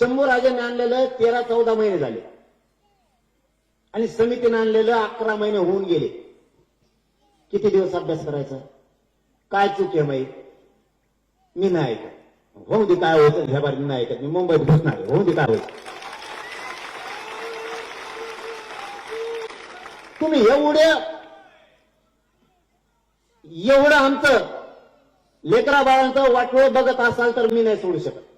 शंभू राजाने आणलेलं तेरा चौदा महिने झाले. आणि समितीने आणलेलं अकरा महिने होऊन गेले. किती दिवस अभ्यास करायचा? काय चूक आहे माहीत? मी नाही ऐकत. होऊ दे काय होतं ह्या बार मी नाही ऐकत. मी मुंबईत घुसणार आहे. होऊ दे काय होईल तुम्ही एवढ एवढं आमचं लेकरा बाळांचं वाटोळ बघत असाल तर मी नाही सोडू शकत.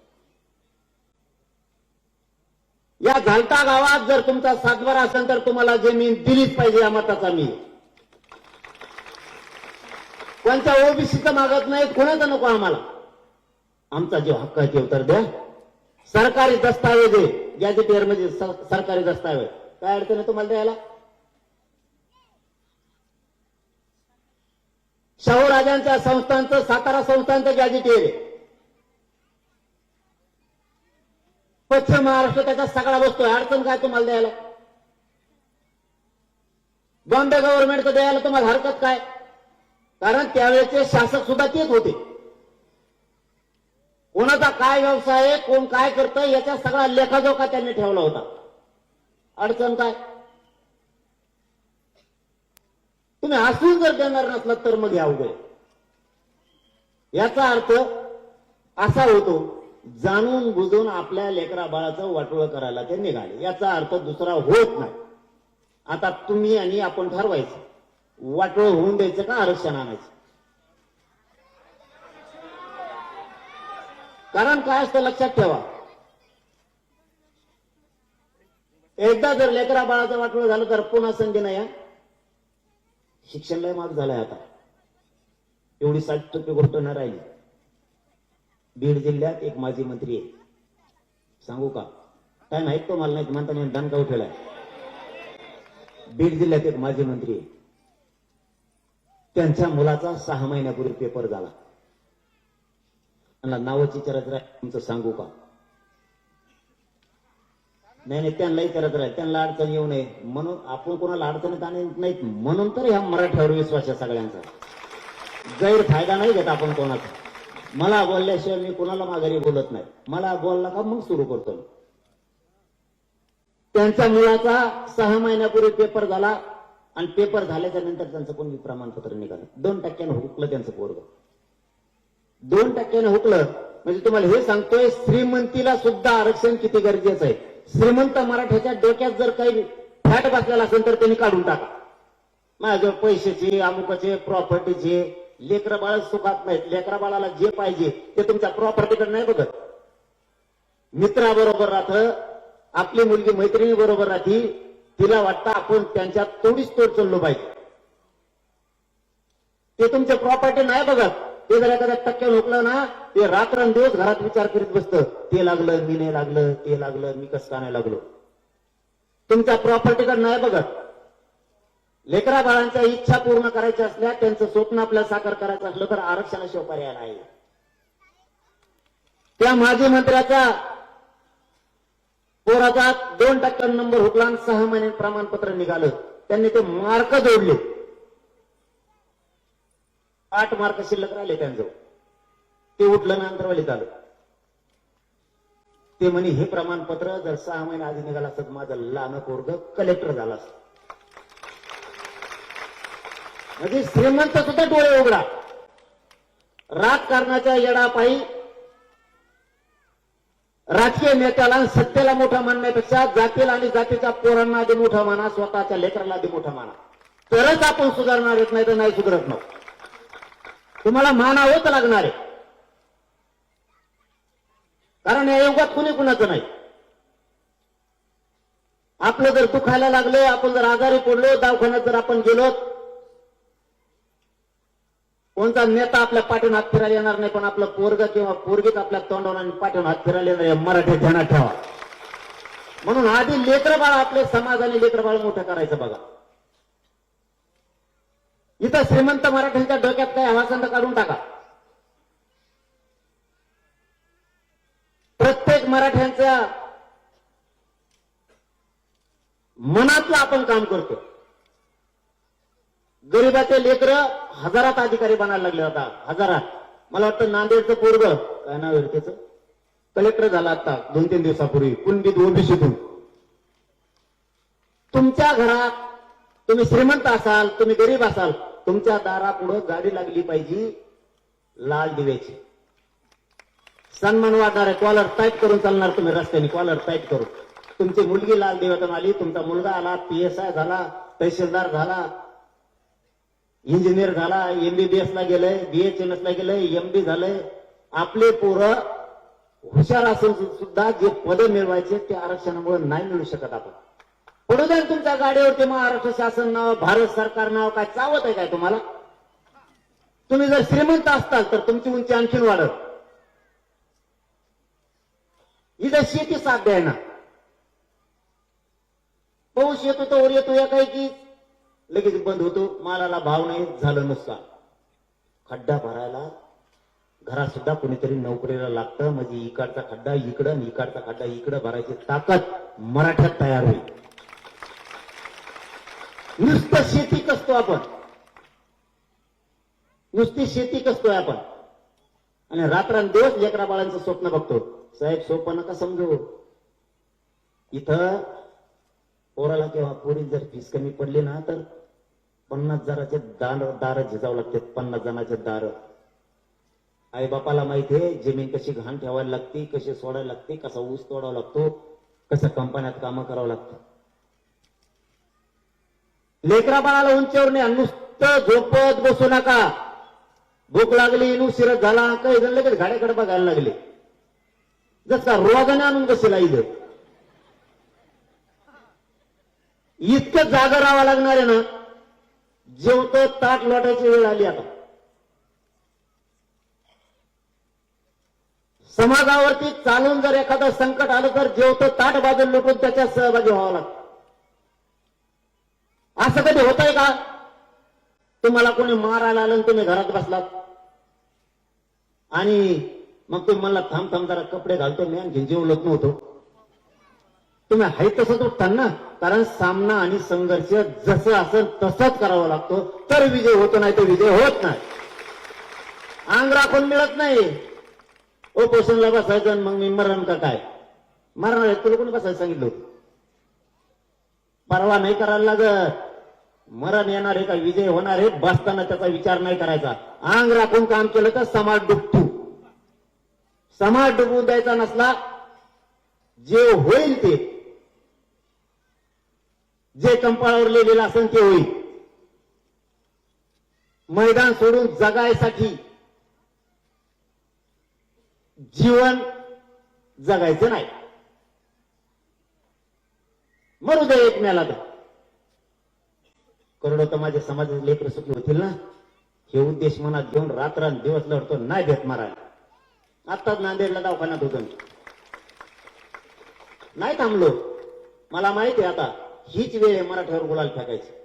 या घालता गावात जर तुमचा सातबारा असेल तर तुम्हाला जमीन दिलीच पाहिजे या मताचा मी. आहे. कोणत्या ओबीसीचं मागत नाही कोणाचा नको आम्हाला. आमचा जो हक्क आहे ते उत्तर द्या. सरकारी दस्तावेज आहे. गॅजेटियर म्हणजे सरकारी दस्तावेज. काय अडचण आहे तुम्हाला द्यायला? शाहू राजांच्या संस्थांचं सातारा संस्थांचं गॅजेटियर आहे. पश्चिम महाराष्ट्र त्याचा सगळा बसतोय. अडचण काय तुम्हाला द्यायला? बॉम्बे गव्हर्नमेंटचं द्यायला तुम्हाला हरकत काय? कारण त्यावेळेचे शासक सुद्धा तेच होते. कोणाचा काय व्यवसाय आहे कोण काय करतं याचा सगळा लेखाजोखा त्यांनी ठेवला होता. अडचण काय? तुम्ही हसून जर देणार नसलात तर मग या उभे याचा अर्थ असा होतो जाणून बुजून आपल्या लेकरा बाळाचं वाटोळ करायला ते निघाले. याचा अर्थ दुसरा होत नाही. आता तुम्ही आणि आपण ठरवायचं. वाटोळ होऊन द्यायचं का आरक्षण आणायचं? कारण काय असतं लक्षात ठेवा. एकदा जर लेकरा बाळाचं वाटोळ झालं तर पुन्हा संधी नाही हा. शिक्षण लय माग झालंय आता. एवढी साठ टक्के गोष्ट न राहिली. बीड जिल्ह्यात एक माजी मंत्री आहे. सांगू का? काय माहीत तो? मला नाही म्हणता नाही दणका उठेला बीड जिल्ह्यात एक माजी मंत्री आहे. त्यांच्या मुलाचा सहा महिन्यापूर्वी पेपर झाला. त्यांना नावाची विचारत राहील तुमचं सांगू का? नाही नाही त्यांना विचारत राहील त्यांना अडचण येऊ नये. म्हणून आपण कोणाला अडचणीत आणत नाहीत. म्हणून तर ह्या मराठ्यावर विश्वास आहे सगळ्यांचा. गैरफायदा नाही घेत आपण कोणाचा. मला बोलल्याशिवाय मी कुणाला माघारी बोलत नाही. मला बोलला का मग सुरू करतो त्यांचा मुलाचा सहा महिन्यापूर्वी पेपर झाला आणि पेपर झाल्याच्यानंतर त्यांचं कोणी प्रमाणपत्र निघालं? दोन टक्क्यानं हुकलं त्यांचं पोरग. दोन टक्क्यानं हुकलं. म्हणजे तुम्हाला हे सांगतोय श्रीमंतीला सुद्धा आरक्षण किती गरजेचं आहे? श्रीमंत मराठ्याच्या डोक्यात जर काही फॅट बसलेला असेल तर त्यांनी काढून टाका. माझ्याजवळ पैशाची अमुकाचे प्रॉपर्टीचे लेकरं बाळ सुखात नाहीत. लेकरा बाळाला जे पाहिजे ते तुमच्या प्रॉपर्टीकडे नाही बघत. मित्राबरोबर राहतं आपली मुलगी मैत्रिणी बरोबर राहती तिला वाटतं आपण त्यांच्यात तोडीच तोड चाललो पाहिजे. ते तुमच्या प्रॉपर्टी नाही बघत. ते जर एखाद्या टक्के लोकलं ना ते रात्रंदिवस घरात विचार करीत बसतं. ते लागलं मी नाही लागलं ते लागलं मी कसं नाही लागलो? तुमच्या प्रॉपर्टीकडे नाही बघत. लेकरा बाळांच्या इच्छा पूर्ण करायच्या असल्या त्यांचं स्वप्न आपल्याला साकार करायचं असलं तर आरक्षणाशिवाय पर्याय नाही. त्या माजी मंत्र्याचा पोराचा दोन टक्क्यां नंबर हुकला आणि सहा महिने प्रमाणपत्र निघालं. त्यांनी ते मार्क जोडले. आठ मार्क शिल्लक राहिले त्यांचं ते उठलं ना अंतरवालीत आलं. ते म्हणे हे प्रमाणपत्र जर सहा महिने आधी निघालं असत तर माझं लहान पोरग कलेक्टर झालं असत. म्हणजे श्रीमंत सुद्धा डोळे उघडा. राजकारणाच्या येडापायी राजकीय नेत्याला सत्तेला मोठा मानण्यापेक्षा जातीला आणि जातीच्या पोरांना आधी मोठा माना स्वतःच्या लेकराला आधी मोठा माना. तरच आपण सुधारणार येत नाही तर नाही सुधारत नव्हतं तुम्हाला मानावंच लागणार आहे. कारण या युगात कुणी कुणाचं नाही. आपलं जर दुखायला लागलं आपण जर आजारी पडलो दवाखान्यात जर आपण गेलो कोणता नेता आपल्या पाठवून हात फिरायला येणार नाही पण आपलं पोरग किंवा पोरगीत आपल्या तोंडावर आणि पाठीवर हात फिरायला येणार आहे मराठी ध्यानात ठेवा. म्हणून आधी लेकरबाळ आपले समाज आणि लेकरबाळ मोठं करायचं बघा. इथं श्रीमंत मराठ्यांच्या डोक्यात काय हवासंत काढून टाका. प्रत्येक मराठ्यांच्या मनातलं आपण काम करतो. गरीबाचे लेकर हजारात अधिकारी बनायला लागले आता हजारात. मला वाटतं नांदेडचं पोरग काय नाव आहे कलेक्टर झाला आता दोन तीन दिवसापूर्वी कुणबीत ओबीसीतून. तुमच्या घरात तुम्ही श्रीमंत असाल तुम्ही गरीब असाल तुमच्या दारापुढं गाडी लागली पाहिजे लाल दिव्याची. सन्मान आहे कॉलर टाईट करून चालणार तुम्ही रस्त्याने कॉलर टाईप करून. तुमची मुलगी लाल दिव्यातून आली तुमचा मुलगा आला पी एस आय झाला तहसीलदार झाला इंजिनियर झाला एमबीबीएस ला गेलंय बीएचएमएस ला गेलंय एमबी झालंय. आपले पोरं हुशार असून सुद्धा जे पदे मिळवायचे ते आरक्षणामुळे नाही मिळू शकत आपण. पुढे जाईल तुमच्या गाडीवरती महाराष्ट्र शासन नाव भारत सरकार नाव काय चावत आहे काय तुम्हाला? तुम्ही जर श्रीमंत असताल तर तुमची उंची आणखीन वाढत इथं शेती साध्य आहे ना पाऊस येतो तर वर येतो या काही की लगेच बंद होतो. मालाला भाव नाही झालं नुसता खड्डा भरायला घरात सुद्धा कोणीतरी नोकरीला लागतं. म्हणजे इकडचा खड्डा इकडं इकडचा खड्डा इकडं भरायची ताकद मराठ्यात तयार होईल. नुसतं शेती कसतो आपण? नुसती शेती कसतोय आपण? आणि रात्रंदिवस लेकरा बाळांचं स्वप्न बघतो. साहेब सोपं नका समजू. इथं पोराला किंवा पोरी जर फीस कमी पडली ना तर पन्नास जणांचे दार दार झिजावं लागते पन्नास जणांचे दार. आई बापाला माहिती आहे जमीन कशी घाण ठेवायला लागते कशी सोडायला लागते कसा ऊस तोडावा लागतो कसं कंपन्यात कामं करावं लागतं. लेकरा बाळाला उंचीवर नाही नुसतं झोपत बसू नका. भूक लागली उशिरत झाला काही जण लगेच गाड्याकडे बघायला लागले. जसा रोगाने आणून बसेल इथं इतकं जागा राहावं लागणार आहे ना जेवतो ताट लोटायची वेळ आली आता. समाजावरती चालून जर एखादं संकट आलं तर जेवतो ताट बाजून लुटून त्याच्यात सहभागी व्हावं लागतं. असं कधी होत आहे का? तुम्हाला कोणी मारायला आलं तुम्ही घरात बसलात? आणि मग तुम्ही मला थांब थांब जरा कपडे घालतो मी आणखी जेवलत नव्हतो तुम्ही आहे तसंच उठताल ना कारण सामना आणि संघर्ष जसं असेल तसंच करावा लागतो. तर विजय होतो नाही तर विजय होत नाही. अंग राखून मिळत नाही. ओपोषणला बसायचं मग मी मरण का काय? मरणार आहे तुला कोणी बसायला सांगितलं परवा नाही करायला लागत. मरण येणार आहे का? विजय होणार आहे. बसताना त्याचा विचार नाही करायचा. अंग राखून काम केलं तर समाज डुबतो. समाज डुबवून द्यायचा नसला जे होईल ते. जे कंपाळावर लिहिलेलं असेल ते होईल. मैदान सोडून जगायसाठी जीवन जगायचं नाही. मरू दे एक मेला तर करोडो तर माझ्या समाजाचे लेकर सुखी होतील ना? हे उद्देश मनात घेऊन रात्र दिवस लढतो नाही भेट मारायला. आत्ताच नांदेडला दवाखान्यात होतो नाही थांबलो. मला माहिती आहे आता. हीच वेळ आहे मराठ्यावर गुलाल फेकायची